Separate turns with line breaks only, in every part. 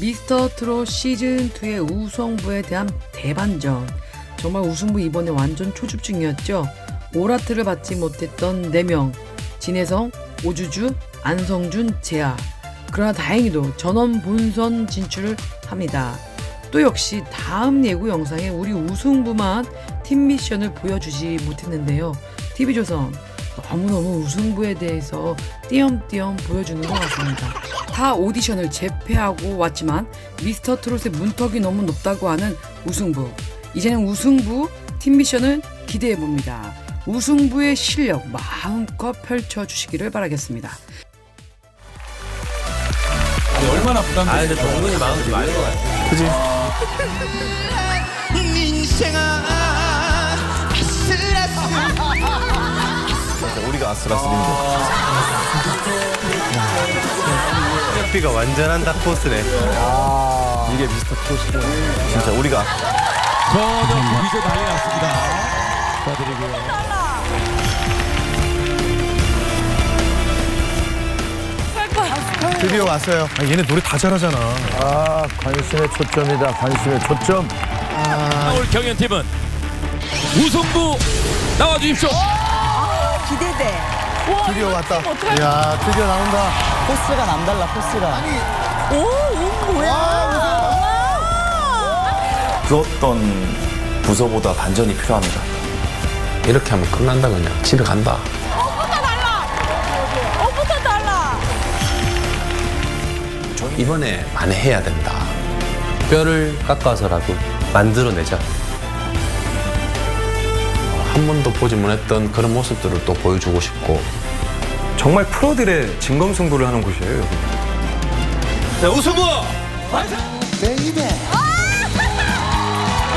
미스터 트롯 시즌2의 우승부에 대한 대반전. 정말 우승부 이번에 완전 초집중이었죠. 오라트를 받지 못했던 4명. 진혜성, 오주주, 안성준, 재하. 그러나 다행히도 전원 본선 진출을 합니다. 또 역시 다음 예고 영상에 우리 우승부만 팀 미션을 보여주지 못했는데요. TV조선 너무너무 우승부에 대해서 띄엄띄엄 보여주는 것 같습니다. 다 오디션을 재패하고 왔지만 미스터 트롯의 문턱이 너무 높다고 하는 우승부. 이제는 우승부 팀 미션을 기대해 봅니다. 우승부의 실력 마음껏 펼쳐 주시기를 바라겠습니다.
얼마나 부담돼?
아 근데 정근이 마음이 좀 알것 같아.
인생아
아슬아슬인데. 삐가 완전한 다코스네. 이게 미스터 트롯이고. 진짜 우리가
전혀 비교 난리 났습니다. 축하드리고요.
드디어 왔어요. 아, 얘네 노래 다 잘하잖아.
아, 관심의 초점이다. 관심의 초점.
오늘 경연팀은 우승부 나와주십시오.
기대돼.
드디어 왔다. 이야, 드디어 나온다.
포스가 남달라 포스가. 오, 오 뭐야?
그 어떤 부서보다 반전이 필요합니다.
이렇게 하면 끝난다 그냥 집에 간다
옷부터 달라.
이번에 만회해야 된다 뼈를 깎아서라도 만들어내자 어, 한 번도 보지 못했던 그런 모습들을 또 보여주고 싶고
정말 프로들의 진검승부를 하는 곳이에요, 여기.
자, 우승부!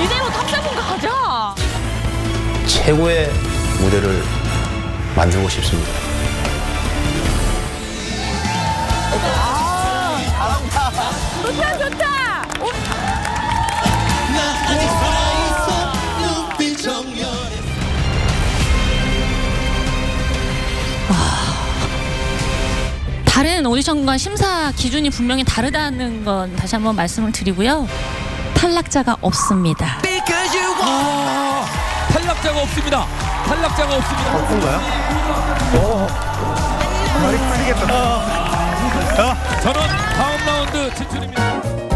이대로 탑세븐 가자.
최고의 무대를 만들고 싶습니다
다른 오디션과 심사 기준이 분명히 다르다는 건 다시 한번 말씀을 드리고요. 탈락자가 없습니다.
아, 탈락자가 없습니다. 탈락자가 없습니다.
뭔가요?
저는 다음 라운드 진출입니다.